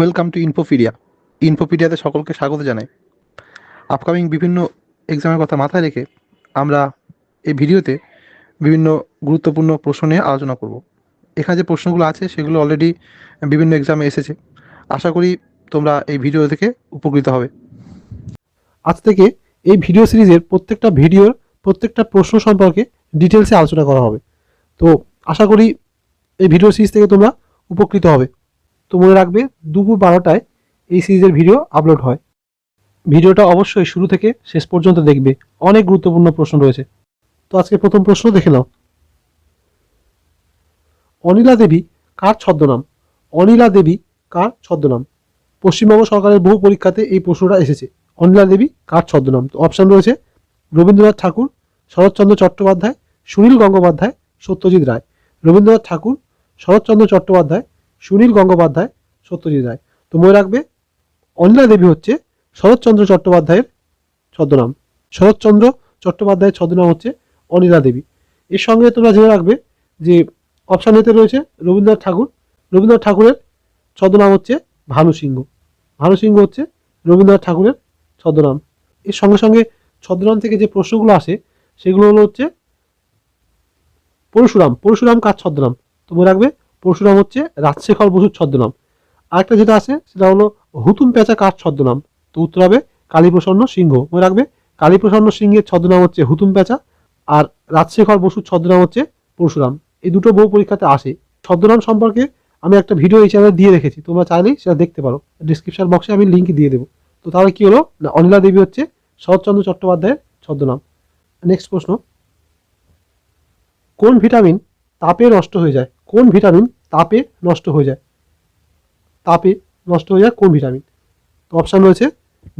Welcome to ইনফোপিডিয়া। ইনফোপিডিয়াতে সকলকে স্বাগত জানাই। আপকামিং বিভিন্ন এক্সামের কথা মাথায় রেখে আমরা এই ভিডিওতে বিভিন্ন গুরুত্বপূর্ণ প্রশ্ন নিয়ে আলোচনা করব। এখানে যে প্রশ্নগুলো আছে, সেগুলো অলরেডি বিভিন্ন এক্সামে এসেছে। আশা করি তোমরা এই ভিডিও থেকে উপকৃত হবে। আজ থেকে এই ভিডিও সিরিজের প্রত্যেকটা ভিডিওর প্রত্যেকটা প্রশ্ন সম্পর্কে ডিটেলসে আলোচনা করা হবে। তো আশা করি এই ভিডিও সিরিজ থেকে তোমরা উপকৃত হবে। তো মনে রাখবে দুপুর বারোটায় এই সিরিজের ভিডিও আপলোড হয়। ভিডিওটা অবশ্যই শুরু থেকে শেষ পর্যন্ত দেখবে। অনেক গুরুত্বপূর্ণ প্রশ্ন রয়েছে। তো আজকে প্রথম প্রশ্ন দেখে নাও। অনিলা দেবী কার ছদ্মনাম? অনিলা দেবী কার ছদ্মনাম? পশ্চিমবঙ্গ সরকারের বহু পরীক্ষাতে এই প্রশ্নটা এসেছে। অনিলা দেবী কার ছদ্মনাম? তো অপশান রয়েছে রবীন্দ্রনাথ ঠাকুর, শরৎচন্দ্র চট্টোপাধ্যায়, সুনীল গঙ্গোপাধ্যায়, সত্যজিৎ রায়। রবীন্দ্রনাথ ঠাকুর, শরৎচন্দ্র চট্টোপাধ্যায় সুনীল গঙ্গোপাধ্যায়, সত্যজিৎ রায়। তো মনে রাখবে, অনিলা দেবী হচ্ছে শরৎচন্দ্র চট্টোপাধ্যায়ের ছদ্মনাম। শরৎচন্দ্র চট্টোপাধ্যায়ের ছদ্মনাম হচ্ছে অনিলা দেবী। এর সঙ্গে তোমরা জেনে রাখবে যে অপশান এতে রয়েছে রবীন্দ্রনাথ ঠাকুর। রবীন্দ্রনাথ ঠাকুরের ছদ্মনাম হচ্ছে ভানু সিংহ। ভানু সিংহ হচ্ছে রবীন্দ্রনাথ ঠাকুরের ছদ্মনাম। এর সঙ্গে সঙ্গে ছদ্মনাম থেকে যে প্রশ্নগুলো আসে, সেগুলো হলো হচ্ছে পরশুরাম। পরশুরাম কার ছদ্মনাম? তো মনে রাখবে পরশুরাম হচ্ছে রাজশেখর বসুর ছদ্মনাম। আরেকটা যেটা আছে, সেটা হলো হুতুম পেঁচা কার ছদ্মনাম? তো উত্তর হবে কালীপ্রসন্ন সিংহ। মনে রাখবে, কালীপ্রসন্ন সিংহের ছদ্মনাম হচ্ছে হুতুম পেঁচা আর রাজশেখর বসুর ছদ্মনাম হচ্ছে পরশুরাম। এই দুটো বহু পরীক্ষাতে আসে। ছদ্মনাম সম্পর্কে আমি একটা ভিডিও এই চ্যানেলে দিয়ে রেখেছি। তোমরা চাইলেই সেটা দেখতে পারো। ডিসক্রিপশন বক্সে আমি লিঙ্ক দিয়ে দেবো। তো তাহলে কি হলো? না, অনিলা দেবী হচ্ছে শরৎচন্দ্র চট্টোপাধ্যায়ের ছদ্মনাম। নেক্সট প্রশ্ন। কোন ভিটামিন তাপে নষ্ট হয়ে যায়? কোন ভিটামিন তাপে নষ্ট হয়ে যায়? তাপে নষ্ট হয়ে যায় কোন ভিটামিন? তো অপশান রয়েছে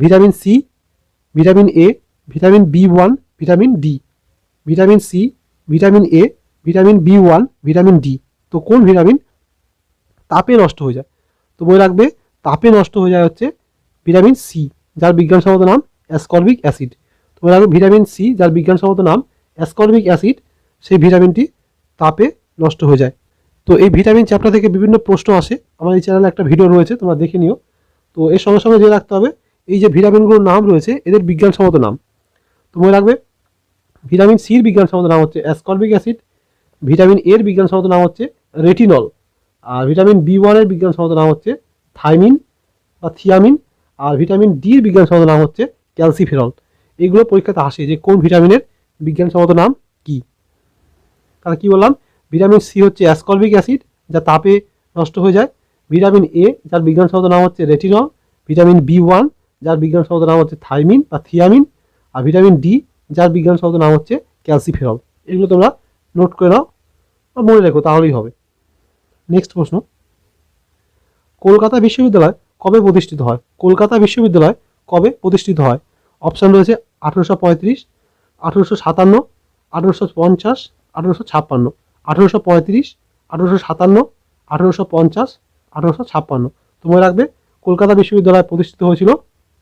vitamin C vitamin A vitamin B one vitamin D vitamin C vitamin A vitamin B one vitamin D তো কোন ভিটামিন তাপে নষ্ট হয়ে যায়? তো মনে রাখবে তাপে নষ্ট হয়ে যায় হচ্ছে ভিটামিন সি যার বিজ্ঞানসম্মত নাম অ্যাসকর্বিক অ্যাসিড তো মনে রাখবে ভিটামিন সি যার বিজ্ঞানসম্মত নাম অ্যাসকর্বিক অ্যাসিড সেই ভিটামিনটি তাপে নষ্ট হয়ে যায়। তো এই ভিটামিন চ্যাপ্টার থেকে বিভিন্ন প্রশ্ন আসে। আমার এই চ্যানেলে একটা ভিডিও রয়েছে, তোমরা দেখে নিও। তো এর সঙ্গে সঙ্গে জেনে রাখতে হবে, এই যে ভিটামিনগুলোর নাম রয়েছে, এদের বিজ্ঞানসম্মত নাম। তো মনে রাখবে, ভিটামিন সির বিজ্ঞানসম্মত নাম হচ্ছে অ্যাসকর্বিক অ্যাসিড ভিটামিন এর বিজ্ঞানসম্মত নাম হচ্ছে রেটিনল আর ভিটামিন বি ওয়ানের বিজ্ঞানসম্মত নাম হচ্ছে থাইমিন বা থিয়ামিন আর ভিটামিন ডির বিজ্ঞানসম্মত নাম হচ্ছে ক্যালসিফেরল এগুলো পরীক্ষাতে আসে যে কোন ভিটামিনের বিজ্ঞানসম্মত নাম কি। তাহলে কি বললাম? ভিটামিন সি হচ্ছে অ্যাসকর্বিক অ্যাসিড, যা তাপে নষ্ট হয়ে যায়। ভিটামিন এ, যার বিজ্ঞানসম্মত নাম হচ্ছে রেটিনল। ভিটামিন বি ওয়ান, যার বিজ্ঞানসম্মত নাম হচ্ছে থাইমিন বা থিয়ামিন। আর ভিটামিন ডি, যার বিজ্ঞানসম্মত নাম হচ্ছে ক্যালসিফেরল। এগুলো তোমরা নোট করে নাও বা মনে রেখো, তাহলেই হবে। নেক্সট প্রশ্ন। কলকাতা বিশ্ববিদ্যালয় কবে প্রতিষ্ঠিত হয়? কলকাতা বিশ্ববিদ্যালয় কবে প্রতিষ্ঠিত হয়? অপশান রয়েছে আঠেরোশো পঁয়ত্রিশ, আঠেরোশো সাতান্ন, আঠেরোশো পঞ্চাশ, আঠেরোশো ছাপ্পান্ন। আঠেরোশো পঁয়ত্রিশ, আঠেরোশো সাতান্ন, আঠেরোশো পঞ্চাশ, আঠেরোশো ছাপ্পান্ন। তো মনে রাখবে, কলকাতা বিশ্ববিদ্যালয় প্রতিষ্ঠিত হয়েছিল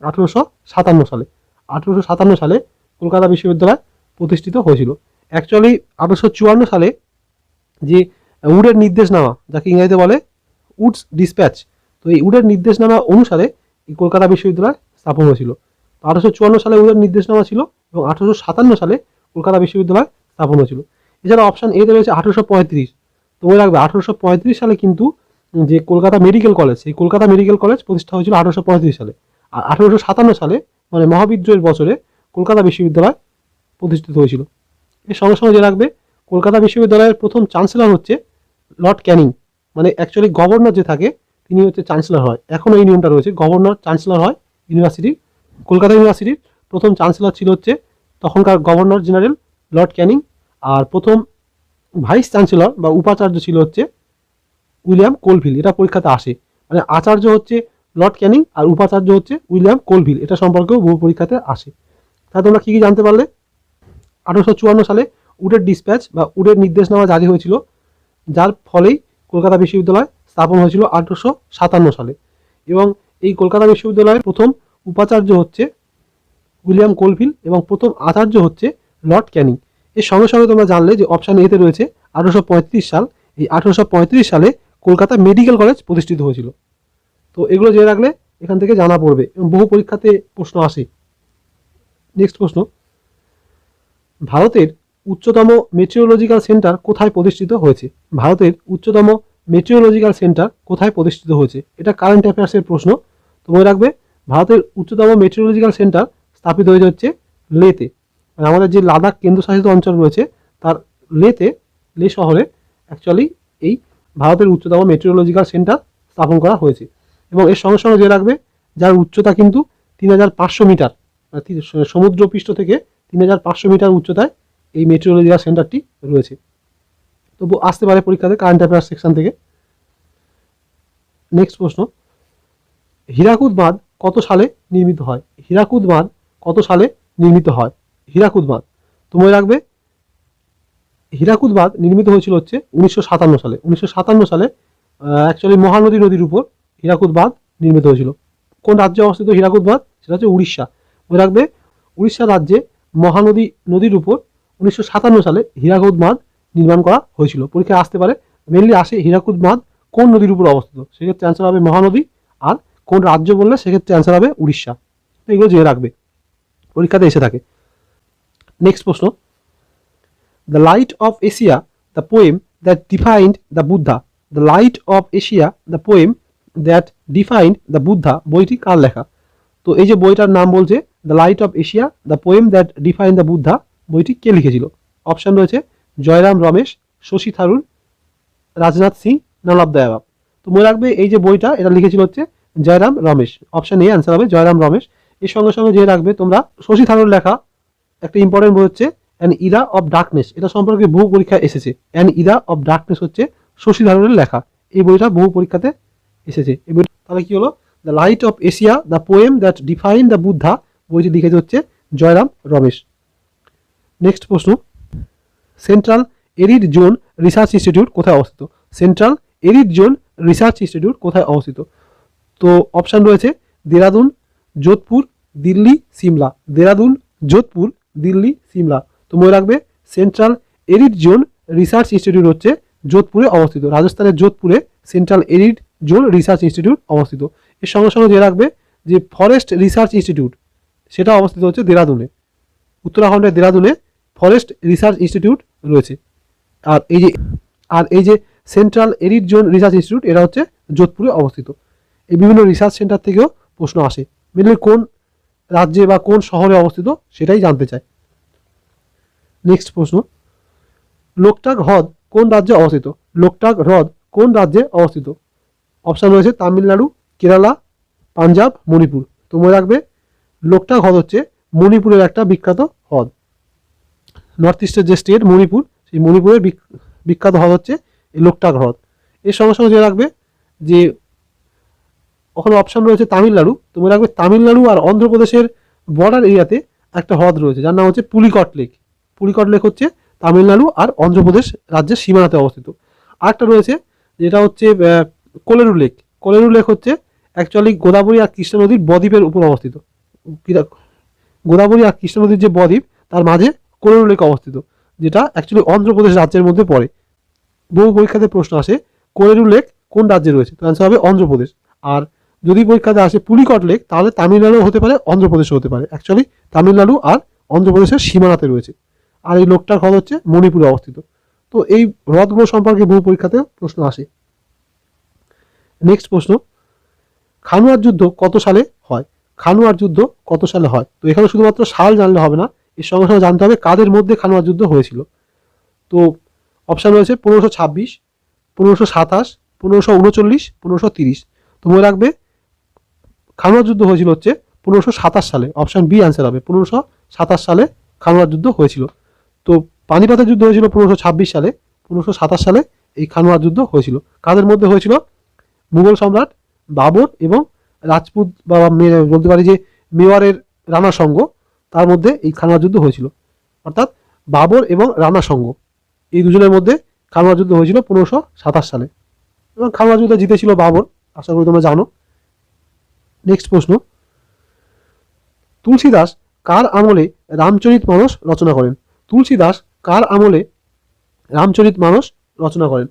আঠেরোশো সাতান্ন সালে। আঠেরোশো সাতান্ন সালে কলকাতা বিশ্ববিদ্যালয় প্রতিষ্ঠিত হয়েছিল। অ্যাকচুয়ালি আঠেরোশো চুয়ান্ন সালে যে উডের নির্দেশনামা, যাকে ইংরেজিতে বলে উডস ডিসপ্যাচ, তো এই উডের নির্দেশনামা অনুসারে এই কলকাতা বিশ্ববিদ্যালয় স্থাপন হয়েছিল। তো আঠারোশো চুয়ান্ন সালে উডের নির্দেশনামা ছিল এবং আঠারোশো সাতান্ন সালে কলকাতা বিশ্ববিদ্যালয় স্থাপন হয়েছিল। এছাড়া অপশান এতে রয়েছে আঠেরোশো পঁয়ত্রিশ। তো মনে রাখবে, আঠেরোশো পঁয়ত্রিশ সালে কিন্তু যে কলকাতা মেডিকেল কলেজ এই কলকাতা মেডিকেল কলেজ প্রতিষ্ঠা হয়েছিল আঠেরোশো পঁয়ত্রিশ সালে। আর আঠেরোশো সাতান্ন সালে মানে মহাবিদ্রোহের বছরে কলকাতা বিশ্ববিদ্যালয় প্রতিষ্ঠিত হয়েছিল। এর সঙ্গে সঙ্গে যে রাখবে, কলকাতা বিশ্ববিদ্যালয়ের প্রথম চ্যান্সেলর হচ্ছে লর্ড ক্যানিং মানে অ্যাকচুয়ালি গভর্নর যে থাকে, তিনি হচ্ছে চ্যান্সেলর হয়। এখনও এই নিয়মটা রয়েছে গভর্নর চ্যান্সেলর হয় ইউনিভার্সিটির কলকাতা ইউনিভার্সিটির প্রথম চ্যান্সেলর ছিল হচ্ছে তখনকার গভর্নর জেনারেল লর্ড ক্যানিং আর প্রথম ভাইস চ্যান্সেলর বা উপাচার্য ছিল হচ্ছে উইলিয়াম কোলভিল এটা পরীক্ষাতে আসে। মানে আচার্য হচ্ছে লর্ড ক্যানিং আর উপাচার্য হচ্ছে উইলিয়াম কোলভিল এটা সম্পর্কেও বহু পরীক্ষাতে আসে। তা তোমরা কী কী জানতে পারলে? আঠারোশো চুয়ান্ন সালে উডের ডিসপ্যাচ বা উডের নির্দেশনামা জারি হয়েছিল, যার ফলেই কলকাতা বিশ্ববিদ্যালয় স্থাপন হয়েছিল আঠারোশো সাতান্ন সালে। এবং এই কলকাতা বিশ্ববিদ্যালয়ের প্রথম উপাচার্য হচ্ছে উইলিয়াম কোলভিল এবং প্রথম আচার্য হচ্ছে লর্ড ক্যানিং। এর সঙ্গে সঙ্গে তোমরা জানলে যে অপশান এতে রয়েছে আঠারোশো পঁয়ত্রিশ সাল। এই আঠারোশো পঁয়ত্রিশ সালে কলকাতা মেডিকেল কলেজ প্রতিষ্ঠিত হয়েছিল। তো এগুলো জেনে রাখলে এখান থেকে জানা পড়বে এবং বহু পরীক্ষাতে প্রশ্ন আসে। নেক্সট প্রশ্ন। ভারতের উচ্চতম মেট্রিওলজিক্যাল সেন্টার কোথায় প্রতিষ্ঠিত হয়েছে? ভারতের উচ্চতম মেট্রোলজিক্যাল সেন্টার কোথায় প্রতিষ্ঠিত হয়েছে? এটা কারেন্ট অ্যাফেয়ার্সের প্রশ্ন। তো মনে রাখবে, ভারতের উচ্চতম মেট্রোলজিক্যাল সেন্টার স্থাপিত হয়েছে হচ্ছে লেতে। আমাদের যে লাদাখ কেন্দ্রশাসিত অঞ্চল রয়েছে, তার লেতে, লে শহরে অ্যাকচুয়ালি এই ভারতের উচ্চতম মেট্রোলজিক্যাল সেন্টার স্থাপন করা হয়েছে। এবং এর সঙ্গে সঙ্গে যে রাখবে, যার উচ্চতা কিন্তু তিন হাজার পাঁচশো মিটার মানে সমুদ্রপৃষ্ঠ থেকে তিন হাজার পাঁচশো মিটার উচ্চতায় এই মেট্রোলজিক্যাল সেন্টারটি রয়েছে। তবু আসতে পারে পরীক্ষাতে কারেন্ট অ্যাফেয়ার্স সেকশন থেকে। নেক্সট প্রশ্ন। হীরাকুদ বাঁধ কত সালে নির্মিত হয়? হীরাকুদ বাঁধ কত সালে নির্মিত হয়? হীরাকুদ বাঁধ তো মনে রাখবে হীরাকুদ বাঁধ নির্মিত হয়েছিল হচ্ছে উনিশশো সাতান্ন সালে। উনিশশো সাতান্ন সালে অ্যাকচুয়ালি মহানদী নদীর উপর হীরাকুদ বাঁধ নির্মিত হয়েছিল। কোন রাজ্যে অবস্থিত হীরাকুদ বাঁধ সেটা হচ্ছে উড়িষ্যা। মনে রাখবে, উড়িষ্যা রাজ্যে মহানদী নদীর উপর উনিশশো সাতান্ন সালে হীরাকুদ বাঁধ নির্মাণ করা হয়েছিল। পরীক্ষায় আসতে পারে। মেনলি আসে হীরাকুদ বাঁধ কোন নদীর উপর অবস্থিত। সেক্ষেত্রে অ্যান্সার হবে মহানদী আর কোন রাজ্য বললে সেক্ষেত্রে অ্যান্সার হবে উড়িষ্যা। এগুলো জেনে রাখবে। পরীক্ষাতে এসে থাকে। নেক্সট প্রশ্ন. The light of Asia the poem that defined the Buddha the light off Asia the poem that defined the Buddha বইটি কার লেখা? তো এই যে বইটার নাম বলছে the light of Asia the poem that define the Buddha বইটি কে লিখেছিল? অপশন রয়েছে, Jairam Ramesh, Shashi Tharoor, Rajnath Singh none of the above. তো মনে রাখবে, এই যে বইটা, এটা লিখেছিল হচ্ছে Jairam Ramesh. Option A answer হবে জয়রাম রমেশ। এর সঙ্গে সঙ্গে যে রাখবে তোমরা, শশী থারুর লেখা একটা ইম্পর্টেন্ট বই হচ্ছে অ্যান ইরা অফ ডার্কনেস এটা সম্পর্কে বহু পরীক্ষায় এসেছে। অ্যান ইরা অফ ডার্কনেস হচ্ছে শশী থারুরের লেখা। এই বইটা বহু পরীক্ষাতে এসেছে। এই বই তাহলে কি হলো? The light of Asia the poem that define the Buddha বইটি লিখেছে হচ্ছে জয়রাম রমেশ। নেক্সট প্রশ্ন। Central arid zone research institute কোথায় অবস্থিত? Central arid zone research institute কোথায় অবস্থিত? তো অপশান রয়েছে দেরাদুন যোধপুর দিল্লি সিমলা দেরাদুন যোধপুর দিল্লি, সিমলা। তো মনে রাখবে central arid zone research institute হচ্ছে যোধপুরে অবস্থিত। রাজস্থানের যোধপুরে central arid zone research institute অবস্থিত। এর সঙ্গে সঙ্গে যে রাখবে যে ফরেস্ট রিসার্চ ইনস্টিটিউট সেটা অবস্থিত হচ্ছে দেরাদুনে। উত্তরাখণ্ডের দেরাদুনে ফরেস্ট রিসার্চ ইনস্টিটিউট রয়েছে। আর এই যে, আর এই যে central arid zone research institute এটা হচ্ছে যোধপুরে অবস্থিত। এই বিভিন্ন রিসার্চ সেন্টার থেকেও প্রশ্ন আসে। মেনলি কোন রাজ্যে বা কোন শহরে অবস্থিত সেটাই জানতে চায় নেক্সট প্রশ্ন। লোকটাক হ্রদ কোন রাজ্যে অবস্থিত? লোকটাক হ্রদ কোন রাজ্যে অবস্থিত? অপশান রয়েছে তামিলনাড়ু, কেরালা, পাঞ্জাব, মণিপুর। তো মনে রাখবে, লোকটাক হ্রদ হচ্ছে মণিপুরের একটা বিখ্যাত হ্রদ। নর্থ ইস্টের যে স্টেট মণিপুর, সেই মণিপুরের বিখ্যাত হ্রদ হচ্ছে এই লোকটাক হ্রদ। এর সঙ্গে সঙ্গে যে রাখবে যে ওখানে অপশন রয়েছে তামিলনাড়ু। তো মনে রাখবে তামিলনাড়ু আর অন্ধ্রপ্রদেশের বর্ডার এরিয়াতে একটা হ্রদ রয়েছে, যার নাম হচ্ছে পুলিকট লেক পুলিকট লেক হচ্ছে তামিলনাড়ু আর অন্ধ্রপ্রদেশ রাজ্যের সীমানাতে অবস্থিত। আরেকটা রয়েছে, যেটা হচ্ছে কোলেরু লেক কোলেরু লেক হচ্ছে অ্যাকচুয়ালি গোদাবরী আর কৃষ্ণ নদীর বদ্বীপের উপর অবস্থিত। গোদাবরী আর কৃষ্ণ নদীর যে বদ্বীপ, তার মাঝে কোলেরু লেক অবস্থিত, যেটা অ্যাকচুয়ালি অন্ধ্রপ্রদেশ রাজ্যের মধ্যে পড়ে। বহু পরীক্ষাতে প্রশ্ন আসে, কোলেরু লেক কোন রাজ্যে রয়েছে? তো অ্যান্সার হবে অন্ধ্রপ্রদেশ। আর যদি পরীক্ষাতে আসে পুলিকট লেক, তাহলে তামিলনাড়ু হতে পারে, অন্ধ্রপ্রদেশও হতে পারে। অ্যাকচুয়ালি তামিলনাড়ু আর অন্ধ্রপ্রদেশের সীমানাতে রয়েছে। আর এই লোকটার হ্রদ হচ্ছে মণিপুরে অবস্থিত। তো এই হ্রদগুলো সম্পর্কে বহু পরীক্ষাতেও প্রশ্ন আসে। নেক্সট প্রশ্ন, খানুয়ার যুদ্ধ কত সালে হয়? খানুয়ার যুদ্ধ কত সালে হয়? তো এখানে শুধুমাত্র সাল জানলে হবে না, এর সঙ্গে সঙ্গে জানতে হবে কাদের মধ্যে খানুয়ার যুদ্ধ হয়েছিল। তো অপশান রয়েছে পনেরোশো ছাব্বিশ, পনেরোশো সাতাশ, পনেরোশো উনচল্লিশ, পনেরোশো তিরিশ। তো মনে রাখবে খানুয়ার যুদ্ধ হয়েছিল হচ্ছে পনেরোশো সাতাশ সালে। অপশান বি অ্যান্সার হবে, পনেরোশো সাতাশ সালে খানুয়ার যুদ্ধ হয়েছিল। তো পানিপাতের যুদ্ধ হয়েছিল পনেরোশো ছাব্বিশ সালে, পনেরোশো সাতাশ সালে এই খানুয়ার যুদ্ধ হয়েছিল। কাদের মধ্যে হয়েছিল? মুঘল সম্রাট বাবর এবং রাজপুত বা বলতে পারি যে মেওয়ারের রানা সঙ্গ তার মধ্যে এই খানুয়ার যুদ্ধ হয়েছিল। অর্থাৎ বাবর এবং রানা সঙ্গ এই দুজনের মধ্যে খানুয়ার যুদ্ধ হয়েছিল পনেরোশো সাতাশ সালে। এবং খানুয়ার যুদ্ধ জিতেছিল বাবর, আশা করি তোমরা জানো। নেক্সট প্রশ্ন। তুলসীদাস কার আমলে রামচরিত মানস রচনা করেন? তুলসীদাস কার আমলে রামচরিত মানস রচনা করেন?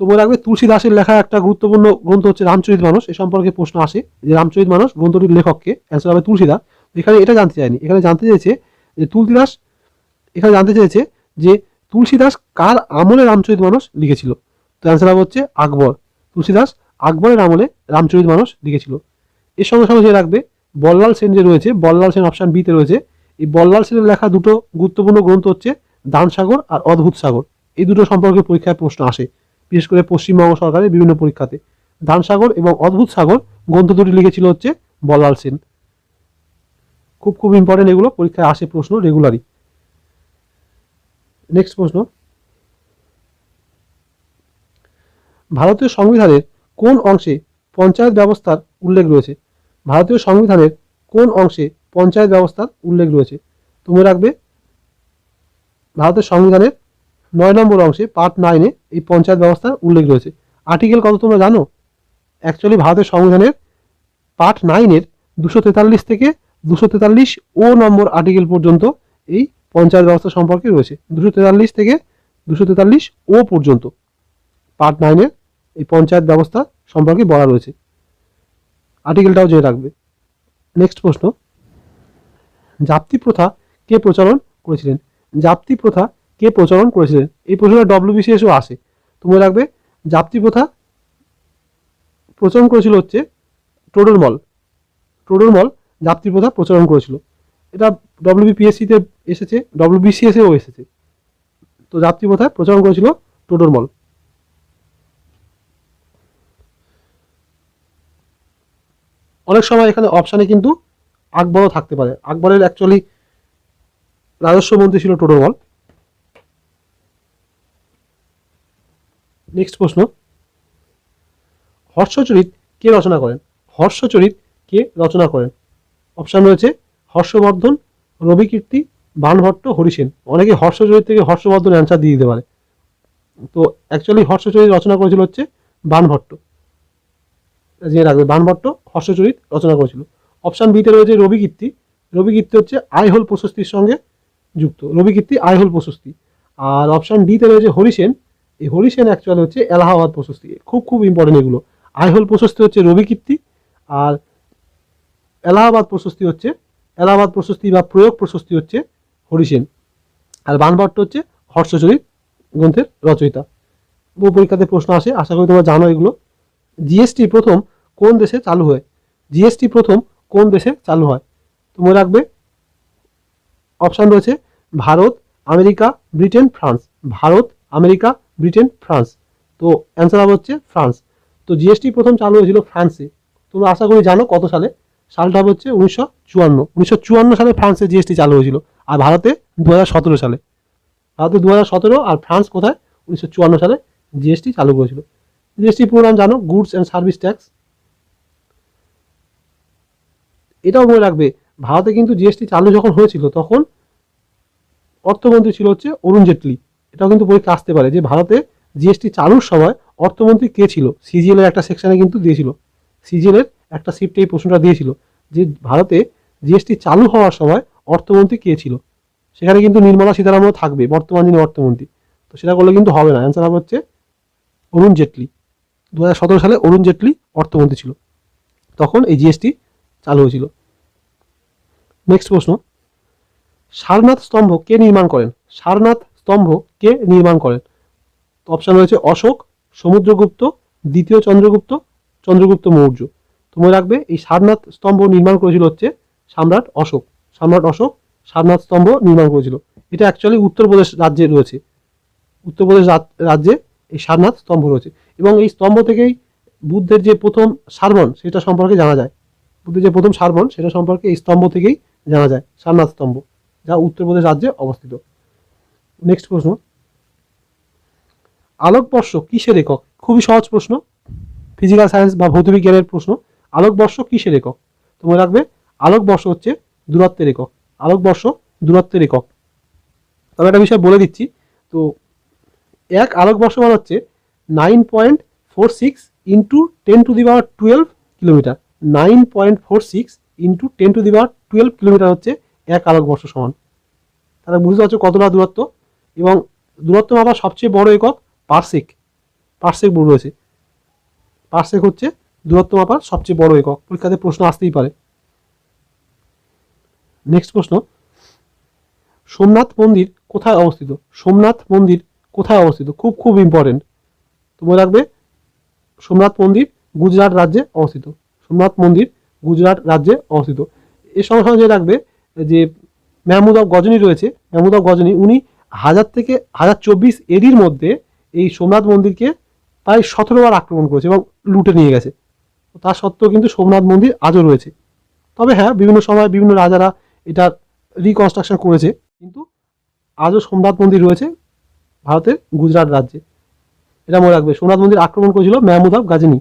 তো মনে রাখবে তুলসী দাসের লেখা একটা গুরুত্বপূর্ণ গ্রন্থ হচ্ছে রামচরিত মানুষ এ সম্পর্কে প্রশ্ন আসে যে রামচরিত মানুষ গ্রন্থটির লেখককে। অ্যান্সার হবে তুলসীদাস এখানে এটা জানতে চায়নি এখানে জানতে চেয়েছে যে তুলসীদাস, এখানে জানতে চেয়েছে যে তুলসীদাস কার আমলে রামচরিত মানুষ লিখেছিল? তো অ্যান্সার হবে হচ্ছে আকবর। তুলসীদাস আকবরের আমলে রামচরিত মানুষ লিখেছিল। এর সঙ্গে সঙ্গে যে রাখবে, বল্লাল সেন যে রয়েছে, বল্লাল সেন অপশন বিতে রয়েছে। এই বল্লাল সেনের লেখা দুটো গুরুত্বপূর্ণ গ্রন্থ হচ্ছে দান সাগর আর অদ্ভুত সাগর। এই দুটো সম্পর্কে পরীক্ষায় প্রশ্ন আসে, বিশেষ করে পশ্চিমবঙ্গ সরকারের বিভিন্ন পরীক্ষাতে। দান সাগর এবং অদ্ভুত সাগর গ্রন্থ দুটি লিখেছিল হচ্ছে বল্লাল সেন। খুব খুব ইম্পর্টেন্ট এগুলো, পরীক্ষায় আসে প্রশ্ন রেগুলারই নেক্সট প্রশ্ন। ভারতীয় সংবিধানের কোন অংশে পঞ্চায়েত ব্যবস্থার উল্লেখ রয়েছে। ভারতীয় সংবিধানের কোন অংশে পঞ্চায়েত ব্যবস্থার উল্লেখ রয়েছে? তুমি রাখবে, ভারতের সংবিধানের নয় নম্বর অংশে পার্ট নাইনে এই পঞ্চায়েত ব্যবস্থার উল্লেখ রয়েছে। আর্টিকেল কত তোমরা জানো? অ্যাকচুয়ালি ভারতের সংবিধানের পার্ট নাইনের দুশো তেতাল্লিশ থেকে দুশো তেতাল্লিশ ও নম্বর আর্টিকেল পর্যন্ত এই পঞ্চায়েত ব্যবস্থা সম্পর্কে রয়েছে। দুশো তেতাল্লিশ থেকে দুশো তেতাল্লিশ ও পর্যন্ত পার্ট নাইনের এই পঞ্চায়েত ব্যবস্থা সম্পর্কে বলা রয়েছে। আর্টিকেলটাও জেনে রাখবে। নেক্সট প্রশ্ন। জাপ্তি প্রথা কে প্রচলন করেছিলেন? জাপ্তি প্রথা কে প্রচলন করেছিলেন? এই প্রশ্নটা ডব্লিউবিসিএসও আসে। তুমি রাখবে, জাপ্তি প্রথা প্রচলন করেছিল হচ্ছে টোডরমল টোডরমল জাপ্তি প্রথা প্রচলন করেছিল। এটা ডব্লিউবিপিএসসিতে এসেছে ডব্লিউবিসিএসেও এসেছে। তো জাপ্তি প্রথা প্রচলন করেছিল টোডরমল অনেক সময় এখানে অপশানে কিন্তু আকবরও থাকতে পারে। আকবরের অ্যাকচুয়ালি রাজস্ব মন্ত্রী ছিল টোটোমল নেক্সট প্রশ্ন। হর্ষচরিত কে রচনা করেন? হর্ষচরিত কে রচনা করেন? অপশান রয়েছে হর্ষবর্ধন রবিকীর্তি বানভট্ট, হরিসেন। অনেকে হর্ষচরিত থেকে হর্ষবর্ধন অ্যান্সার দিয়ে দিতে পারে। তো অ্যাকচুয়ালি হর্ষচরিত রচনা করেছিল হচ্ছে বানভট্ট। জেনে রাখবে বানভট্ট হর্ষচরিত রচনা করেছিল। অপশান বিতে রয়েছে রবি কীর্তি। রবি কীর্তি হচ্ছে আইহোল প্রশস্তির সঙ্গে যুক্ত। রবিকীর্তি আইহোল প্রশস্তি। আর অপশান ডিতে রয়েছে হরিসেন এই হরিসেন অ্যাকচুয়ালি হচ্ছে এলাহাবাদ প্রশস্তি। খুব খুব ইম্পর্টেন্ট এগুলো। আইহোল প্রশস্তি হচ্ছে রবি কীর্তি আর এলাহাবাদ প্রশস্তি হচ্ছে, এলাহাবাদ প্রশস্তি বা প্রয়োগ প্রশস্তি হচ্ছে হরিসেন আর বানভট্ট হচ্ছে হর্ষচরিত গ্রন্থের রচয়িতা। বহু পরীক্ষাতে প্রশ্ন আসে, আশা করি তোমরা জানো এগুলো। জিএসটি প্রথম কোন দেশে চালু হয়? জিএসটি প্রথম কোন দেশে চালু হয়? তো মনে রাখবে অপশান রয়েছে Bharat, America, Britain, France. Bharat, America, Britain, France. তো অ্যান্সার হবে হচ্ছে ফ্রান্স। তো জিএসটি প্রথম চালু হয়েছিল ফ্রান্সে। তোমরা আশা করি জানো কত সালে? সালটা হবে হচ্ছে উনিশশো চুয়ান্ন। উনিশশো চুয়ান্ন সালে ফ্রান্সে জিএসটি চালু হয়েছিল। আর ভারতে দু সতেরো সালে। ভারতে দু সতেরো আর ফ্রান্স কোথায়? উনিশশো চুয়ান্ন সালে জিএসটি চালু করেছিল। জিএসটি পুরো নাম জানো গুডস অ্যান্ড সার্ভিস ট্যাক্স এটাও মনে রাখবে, ভারতে কিন্তু জিএসটি চালু যখন হয়েছিল তখন অর্থমন্ত্রী ছিল হচ্ছে অরুণ জেটলি। এটাও কিন্তু পরীক্ষা আসতে পারে যে ভারতে জিএসটি চালুর সময় অর্থমন্ত্রী কে ছিল? সিজিএল এর একটা সেকশনে কিন্তু দিয়েছিল। সিজিএল এর একটা শিফটে এই প্রশ্নটা দিয়েছিল যে ভারতে জিএসটি চালু হওয়ার সময় অর্থমন্ত্রী কে ছিল? সেখানে কিন্তু নির্মলা সীতারামনও থাকবে, বর্তমান যিনি অর্থমন্ত্রী। তো সেটা করলে কিন্তু হবে না। অ্যান্সার হবে হচ্ছে অরুণ জেটলি। দু হাজার সতেরো সালে অরুণ জেটলি অর্থমন্ত্রী ছিল। তখন এই জিএসটি চালু হয়েছিল। নেক্সট প্রশ্ন। সারনাথ স্তম্ভ কে নির্মাণ করেন? সারনাথ স্তম্ভ কে নির্মাণ করেন? অপশান রয়েছে অশোক, সমুদ্রগুপ্ত, দ্বিতীয় চন্দ্রগুপ্ত চন্দ্রগুপ্ত মৌর্য। তুমি রাখবে, এই সারনাথ স্তম্ভ নির্মাণ করেছিল হচ্ছে সম্রাট অশোক। সম্রাট অশোক সারনাথ স্তম্ভ নির্মাণ করেছিল। এটা অ্যাকচুয়ালি উত্তরপ্রদেশ রাজ্যে রয়েছে। উত্তরপ্রদেশ রাজ্যে এই সারনাথ স্তম্ভ রয়েছে। এবং এই স্তম্ভ থেকেই বুদ্ধের যে প্রথম সারবন সেটা সম্পর্কে জানা যায়। বুদ্ধের যে প্রথম সারবন, সেটা সম্পর্কে এই স্তম্ভ থেকেই জানা যায়, সারনাথ স্তম্ভ, যা উত্তরপ্রদেশ রাজ্যে অবস্থিত। নেক্সট প্রশ্ন। আলোকবর্ষ কিসের একক? খুবই সহজ প্রশ্ন। ফিজিক্যাল সায়েন্স বা ভৌতবিজ্ঞানের প্রশ্ন। আলোকবর্ষ কিসের একক? তোমরা রাখবে আলোকবর্ষ হচ্ছে দূরত্বের একক। আলোকবর্ষ দূরত্বের একক। তবে একটা বিষয় বলে দিচ্ছি, তো এক আলোকবর্ষ মানে হচ্ছে nine point four six into ten to the power twelve kilometre nine point four six into ten to the power twelve kilometre হচ্ছে এক আলোকবর্ষ সমান। তাহলে বুঝতে পারছ কতটা দূরত্ব? এবং দূরত্ব মাপার সবচেয়ে বড় একক পার্সেক পার্সেক রয়েছে। পার্সেক হচ্ছে দূরত্ব মাপার সবচেয়ে বড় একক। পরীক্ষাতে প্রশ্ন আসতেই পারে। নেক্সট প্রশ্ন। সোমনাথ মন্দির কোথায় অবস্থিত? সোমনাথ মন্দির কোথায় অবস্থিত? খুব খুব ইম্পর্টেন্ট তো মনে রাখবে, সোমনাথ মন্দির গুজরাট রাজ্যে অবস্থিত। সোমনাথ মন্দির গুজরাট রাজ্যে অবস্থিত। এর সঙ্গে সঙ্গে রাখবে যে মেহমুদ অফ গজনী রয়েছে। মেহমুদ অফ গজনী, উনি হাজার থেকে হাজার চব্বিশ এডির মধ্যে এই সোমনাথ মন্দিরকে প্রায় সতেরো বার আক্রমণ করেছে এবং লুটে নিয়ে গেছে। তা সত্ত্বেও কিন্তু সোমনাথ মন্দির আজও রয়েছে। তবে হ্যাঁ বিভিন্ন সময় বিভিন্ন রাজারা এটা রিকনস্ট্রাকশন করেছে। কিন্তু আজও সোমনাথ মন্দির রয়েছে ভারতের গুজরাট রাজ্যে। এটা মনে রাখবে, সোমনাথ মন্দির আক্রমণ করেছিল মেহমুদ অফ গাজনী।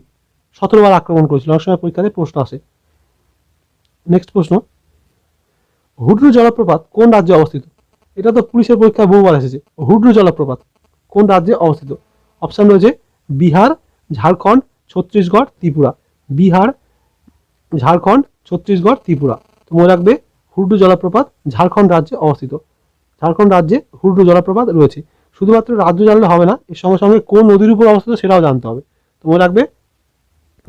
সতেরো বার আক্রমণ করেছিল। অনেক সময় পরীক্ষাতে প্রশ্ন আসে। নেক্সট প্রশ্ন। হুড্রু জলপ্রপাত কোন রাজ্যে অবস্থিত? এটা তো পুলিশের পরীক্ষায় বহুবার এসেছে। হুড্রু জলপ্রপাত কোন রাজ্যে অবস্থিত? অপশান রয়েছে বিহার, ঝাড়খণ্ড, ছত্তিশগড়, ত্রিপুরা। বিহার, ঝাড়খণ্ড, ছত্তিশগড়, ত্রিপুরা। তো মনে রাখবে হুড্রু জলপ্রপাত ঝাড়খণ্ড রাজ্যে অবস্থিত। ঝাড়খণ্ড রাজ্যে হুড্রু জলপ্রপাত রয়েছে। শুধুমাত্র রাজ্য জানলে হবে না, এর সঙ্গে সঙ্গে কোন নদীর উপর অবস্থিত সেটাও জানতে হবে। তো মনে রাখবে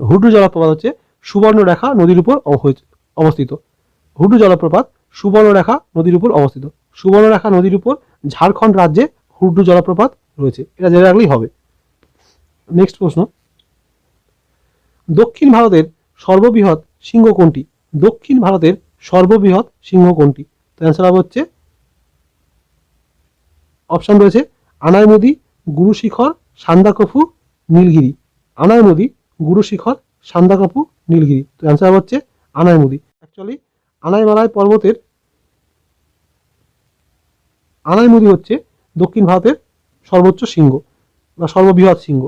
হুড্রু জলপ্রপাত হচ্ছে সুবর্ণরেখা নদীর উপর অব- অবস্থিত। হুড্রু জলপ্রপাত সুবর্ণরেখা নদীর উপর অবস্থিত। সুবর্ণরেখা নদীর উপর ঝাড়খণ্ড রাজ্যে হুড্রু জলপ্রপাত রয়েছে। এটা জেনে রাখলেই হবে। নেক্সট প্রশ্ন। দক্ষিণ ভারতের সর্ববৃহৎ সিংহ কোনটি? দক্ষিণ ভারতের সর্ববৃহৎ সিংহ কোনটি? তো অ্যান্সার হবে হচ্ছে অপশান রয়েছে আনায় নদী গুরুশিখর, সান্দাকফু, নীলগিরি। আনায় নদী গুরুশিখর সান্দাকফু নীলগিরি। তো অ্যান্সার হচ্ছে আনাই নদী অ্যাকচুয়ালি আনাইমালাই পর্বতের আনাইমুদি হচ্ছে দক্ষিণ ভারতের সর্বোচ্চ শৃঙ্গ বা সর্ববৃহৎ শৃঙ্গ।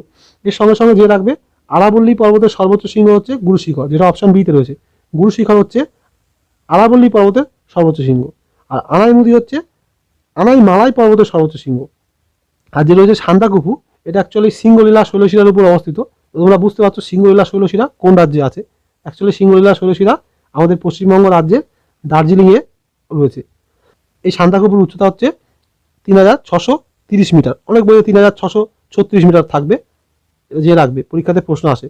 এর সঙ্গে সঙ্গে যে রাখবে, আরাবল্লী পর্বতের সর্বোচ্চ শৃঙ্গ হচ্ছে গুরুশিখর, যেটা অপশন বিতে রয়েছে। গুরুশিখর হচ্ছে আরাবল্লী পর্বতের সর্বোচ্চ শৃঙ্গ। আর আনাইমুদি হচ্ছে আনাই মালাই পর্বতের সর্বোচ্চ শৃঙ্গ। আর যে রয়েছে সান্দাকুফু এটা অ্যাকচুয়ালি সিংহলীলা শৈলশিরার উপর অবস্থিত। তোমরা বুঝতে পারছ সিংহলীলা শৈলশিরা কোন রাজ্যে আছে? অ্যাকচুয়ালি সিংহলীলা শৈলশিরা আমাদের পশ্চিমবঙ্গ রাজ্যের দার্জিলিংয়ে রয়েছে। এই সান্দাকুপুর উচ্চতা হচ্ছে তিন হাজার ছশো তিরিশ মিটার। অনেক বইয়ে তিন হাজার ছশো ছত্রিশ মিটার থাকবে, যে রাখবে। পরীক্ষাতে প্রশ্ন আসে।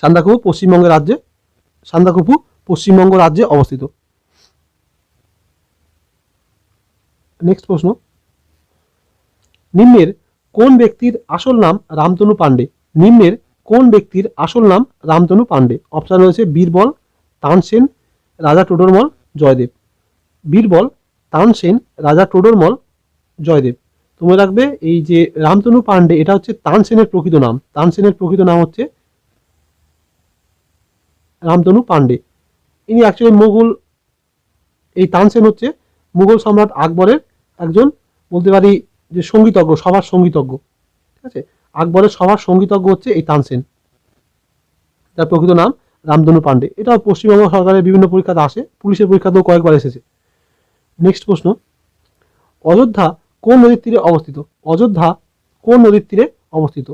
সান্দাকুপু পশ্চিমবঙ্গ রাজ্যে সান্দাকুপু পশ্চিমবঙ্গ রাজ্যে অবস্থিত। নেক্সট প্রশ্ন। নিম্নের কোন ব্যক্তির আসল নাম রামতনু পাণ্ডে? নিম্নের কোন ব্যক্তির আসল নাম রামতনু পাণ্ডে? অপশান রয়েছে বীরবল তানসেন রাজা টোডরমল, জয়দেব। বীরবল তানসেন রাজা টোডরমল, জয়দেব। তুমি রাখবে এই যে রামতনু পাণ্ডে, এটা হচ্ছে তানসেনের প্রকৃত নাম। তানসেনের প্রকৃত নাম হচ্ছে রামতনু পাণ্ডে। ইনি অ্যাকচুয়ালি মুঘল, এই তানসেন হচ্ছে মুঘল সম্রাট আকবরের একজন, বলতে পারি যে সঙ্গীতজ্ঞ, সবার সঙ্গীতজ্ঞ। ঠিক আছে? আকবরের সবার সঙ্গীতজ্ঞ হচ্ছে এই তানসেন। যার প্রকৃত নাম রামধনু পাণ্ডে এটাও পশ্চিমবঙ্গ সরকারের বিভিন্ন পরীক্ষাতে আসে। পুলিশের পরীক্ষাতেও কয়েকবার এসেছে। নেক্সট প্রশ্ন। অযোধ্যা কোন নদীর তীরে অবস্থিত? অযোধ্যা কোন নদীর তীরে অবস্থিত?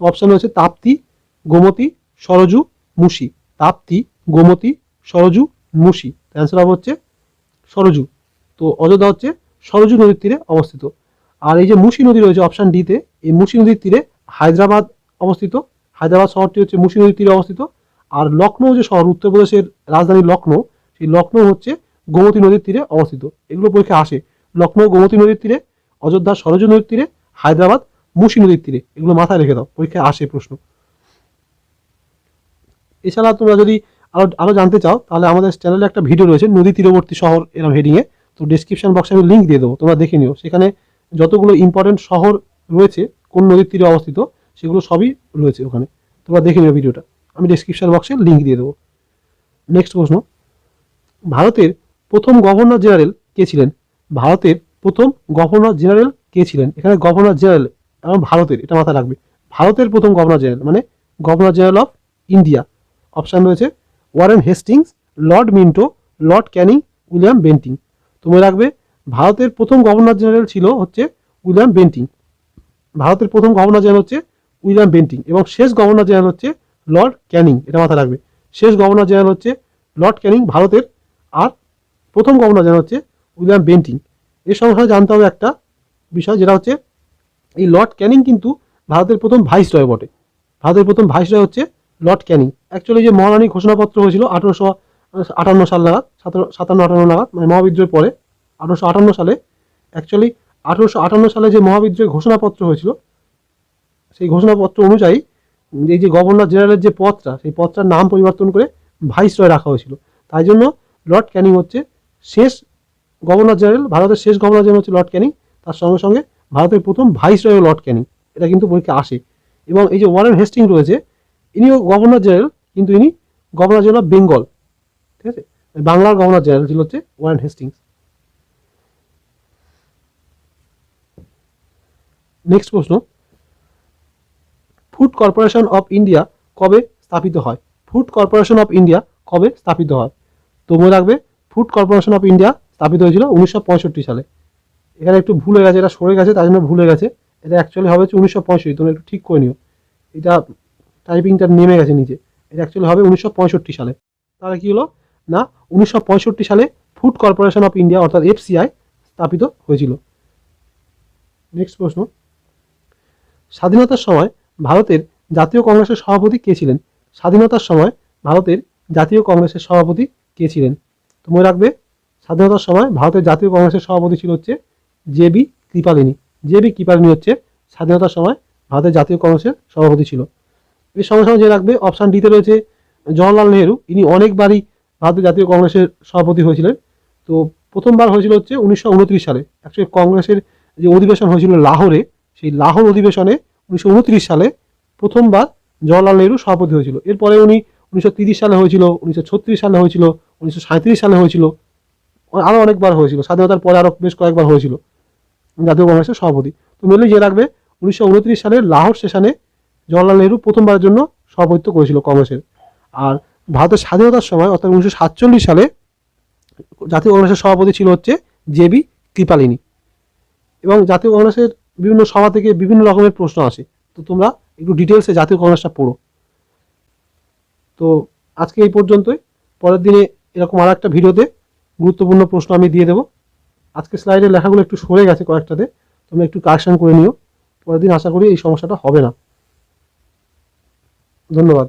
তো অপশান রয়েছে তাপ্তি, গোমতী, সরজু মুসি তাপ্তি, গোমতী, সরজু মুসি অ্যান্সার হবে হচ্ছে সরজু। তো অযোধ্যা হচ্ছে সরজু নদীর তীরে অবস্থিত। আর এই যে মুসি নদী রয়েছে অপশান ডিতে এই মুসি নদীর তীরে হায়দ্রাবাদ অবস্থিত। হায়দ্রাবাদ শহরটি হচ্ছে মুসি নদীর তীরে অবস্থিত। আর লখনৌ যে শহর উত্তরপ্রদেশের রাজধানী লখনৌ সেই লখনৌ হচ্ছে গোমতী নদীর তীরে অবস্থিত। এগুলো পরীক্ষা আসে। লখনৌ গোমতী নদীর তীরে, অযোধ্যা, সরজু নদীর তীরে, হায়দ্রাবাদ মুসি নদীর তীরে। এগুলো মাথায় রেখে দাও পরীক্ষায় আসে প্রশ্ন। এছাড়া তোমরা যদি আরও আরও জানতে চাও, তাহলে আমাদের চ্যানেলে একটা ভিডিও রয়েছে, নদী তীরবর্তী শহর এরকম হেডিংয়ে তো ডিসক্রিপশন বক্সে আমি লিঙ্ক দিয়ে দেবো, তোমরা দেখে নিও। সেখানে যতগুলো ইম্পর্টেন্ট শহর রয়েছে, কোন নদীর তীরে অবস্থিত, সেগুলো সবই রয়েছে ওখানে। তোমরা দেখে নিও ভিডিওটা আমি ডিসক্রিপশন বক্সে লিঙ্ক দিয়ে দেবো। নেক্সট প্রশ্ন। ভারতের প্রথম গভর্নর জেনারেল কে ছিলেন? ভারতের প্রথম গভর্নর জেনারেল কে ছিলেন? এখানে গভর্নর জেনারেল এবং ভারতের, এটা মাথায় রাখবে। ভারতের প্রথম গভর্নর জেনারেল মানে governor general of India option রয়েছে Warren Hastings Lord Minto Lord Canning William Bentinck তুমি রাখবে ভারতের প্রথম গভর্নর জেনারেল ছিল হচ্ছে উইলিয়াম বেন্টিং। ভারতের প্রথম গভর্নর জেনারেল হচ্ছে উইলিয়াম বেন্টিং এবং শেষ গভর্নর জেনারেল হচ্ছে লর্ড ক্যানিং, এটা মাথায় রাখবে। শেষ গভর্নর জেনারেল হচ্ছে লর্ড ক্যানিং, ভারতের। আর প্রথম গভর্নর জেনারেল হচ্ছে উইলিয়াম বেন্টিং। এর সঙ্গে জানতে হবে একটা বিষয়, যেটা হচ্ছে এই লর্ড ক্যানিং কিন্তু ভারতের প্রথম ভাইস রয় বটে। ভারতের প্রথম ভাইস রয় হচ্ছে লর্ড ক্যানিং। অ্যাকচুয়ালি যে মহারানী ঘোষণাপত্র হয়েছিল আঠারোশো আটান্ন সাল নাগাদ সাতান্ন আটান্ন নাগাদ মানে মহাবিদ্রোহের পরে। আঠারোশো আটান্ন সালে অ্যাকচুয়ালি আঠারোশো আটান্ন সালে যে মহাবিদ্রোহের ঘোষণাপত্র হয়েছিল, সেই ঘোষণাপত্র অনুযায়ী এই যে গভর্নর জেনারেলের যে পদটা, সেই পদটার নাম পরিবর্তন করে ভাইস রয় রাখা হয়েছিল। তাই জন্য লর্ড ক্যানিং হচ্ছে শেষ গভর্নর জেনারেল, ভারতের শেষ গভর্নর জেনারেল হচ্ছে লর্ড ক্যানিং, তার সঙ্গে সঙ্গে ভারতের প্রথম ভাইস রয় লর্ড ক্যানিং। এটা কিন্তু পরীক্ষা আসে। এবং এই যে ওয়ারেন হেস্টিং রয়েছে, ইনিও গভর্নর জেনারেল, কিন্তু ইনি গভর্নর জেনারেল অফ বেঙ্গল, ঠিক আছে? বাংলার গভর্নর জেনারেল ছিল হচ্ছে ওয়ারেন হেস্টিংস। নেক্সট প্রশ্ন, ফুড কর্পোরেশন অফ ইন্ডিয়া কবে স্থাপিত হয়? ফুড কর্পোরেশন অফ ইন্ডিয়া কবে স্থাপিত হয়? তো মনে রাখবে, ফুড কর্পোরেশন অফ ইন্ডিয়া স্থাপিত হয়েছিল উনিশশো পঁয়ষট্টি সালে। এখানে একটু ভুল হয়ে গেছে, এটা সরে গেছে, তার জন্য ভুলে গেছে। এটা অ্যাকচুয়ালি হবে হচ্ছে উনিশশো পঁয়ষট্টি, তোমরা একটু ঠিক করে নিও। এটা টাইপিংটা নেমে গেছে নিচে। এটা অ্যাকচুয়ালি হবে উনিশশো পঁয়ষট্টি সালে। তাহলে কি হলো? না, উনিশশো পঁয়ষট্টি সালে ফুড কর্পোরেশন অফ ইন্ডিয়া, অর্থাৎ এফসিআই স্থাপিত হয়েছিল। নেক্সট প্রশ্ন। স্বাধীনতার সময় ভারতের জাতীয় কংগ্রেসের সভাপতি কে ছিলেন? স্বাধীনতার সময় ভারতের জাতীয় কংগ্রেসের সভাপতি কে ছিলেন? তো মনে রাখবে, স্বাধীনতার সময় ভারতের জাতীয় কংগ্রেসের সভাপতি ছিল হচ্ছে J B Kripalani. J B Kripalani হচ্ছে স্বাধীনতার সময় ভারতের জাতীয় কংগ্রেসের সভাপতি ছিল। এর সঙ্গে সঙ্গে যে রাখবে, অপশান ডিতে রয়েছে জওয়াহরলাল নেহেরু। ইনি অনেকবারই ভারতের জাতীয় কংগ্রেসের সভাপতি হয়েছিলেন। তো প্রথমবার হয়েছিল হচ্ছে উনিশশো উনত্রিশ সালে। অ্যাকচুয়ালি কংগ্রেসের যে অধিবেশন হয়েছিল লাহোরে সেই লাহোর অধিবেশনে উনিশশো উনত্রিশ সালে প্রথমবার জওয়াহরলাল নেহরু সভাপতি হয়েছিল। এরপরে উনি উনিশশো সালে হয়েছিল, উনিশশো ছত্রিশ সালে হয়েছিল, উনিশশো সালে হয়েছিল আরও অনেকবার হয়েছিল। স্বাধীনতার পরে আরও বেশ কয়েকবার হয়েছিল। জাতীয় কংগ্রেসের সভাপতি। তো মেনলি যে রাখবে উনিশশো উনত্রিশ সালে লাহোর সেশনে জওয়াহরলাল নেহরু প্রথমবারের জন্য সভাপতিত্ব করেছিল কংগ্রেসের। আর ভারতের স্বাধীনতার সময়, অর্থাৎ উনিশশো সাতচল্লিশ সালে জাতীয় কংগ্রেসের সভাপতি ছিল হচ্ছে জে বি কৃপালিনী। এবং জাতীয় কংগ্রেসের বিভিন্ন সভা থেকে বিভিন্ন রকমের প্রশ্ন আসে। তো তোমরা একটু ডিটেলসে জাতীয় কংগ্রেসটা পড়ো। তো আজকে এই পর্যন্তই। পরের দিনে এরকম আর একটা ভিডিওতে গুরুত্বপূর্ণ প্রশ্ন আমি দিয়ে দেবো। আজকে স্লাইডের লেখাগুলো একটু সরে গেছে কয়েকটাতে। তোমরা একটু কারেকশন করে নিও। পরের দিন আশা করি এই সমস্যাটা হবে না। ধন্যবাদ।